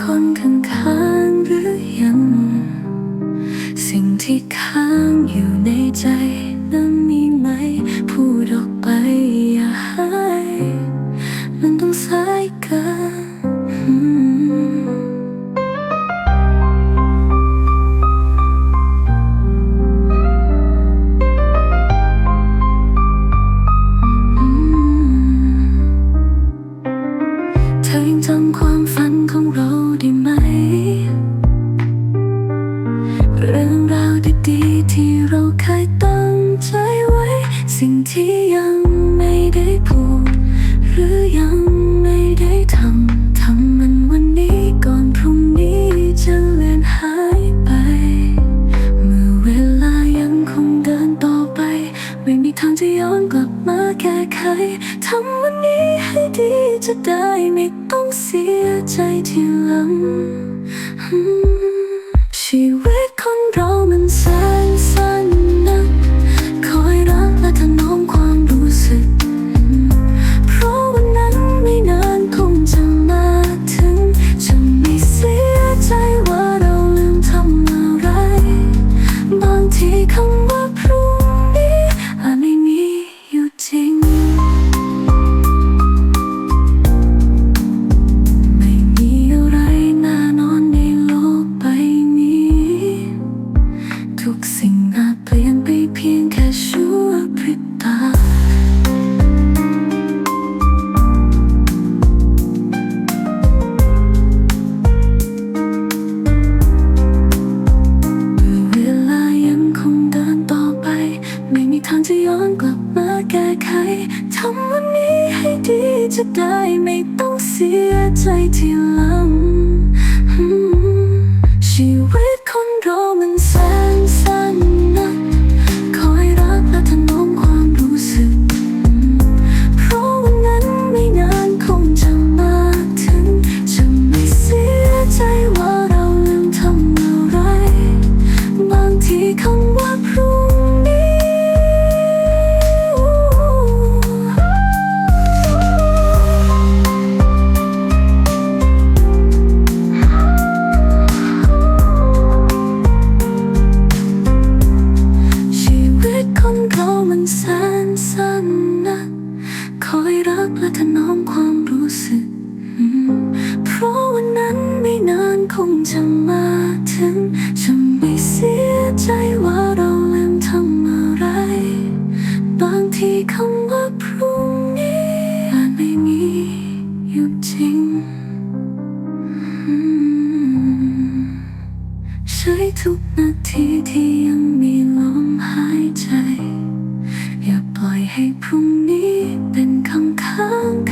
คนข้างๆหรือยัง สิ่งที่ค้างอยู่ในใจนั้นมีไหม พูดออกไปอย่า เรื่องราวดีๆที่เราเคยตั้งใจไว้ สิ่งที่ยังไม่ได้พูด หรือยังไม่ได้ทำทำมันวันนี้ก่อนพรุ่งนี้จะเลือนหายไป เมื่อเวลายังคงเดินต่อไป ไม่มีทางจะย้อนกลับมาแก้ไขทำวันนี้ให้ดีจะได้ไม่ต้องเสียใจทีหลังอืม ชีวิ ไขทำวันนี้ให้ดีจะได้ไม่ต้องเสียใจทีหลัง แสนสั้นนะคอยรักและถนอมความรู้สึก เพราะวันนั้นไม่นานคงจะมาถึงจะไม่เสียใจว่าเราลืมทำอะไร บางทีคำว่าพรุ่งนี้อาจไม่มีอยู่จริงใช้ทุกนาทีที่ ให้พรุ่งนี้เป็นคำค้างคาง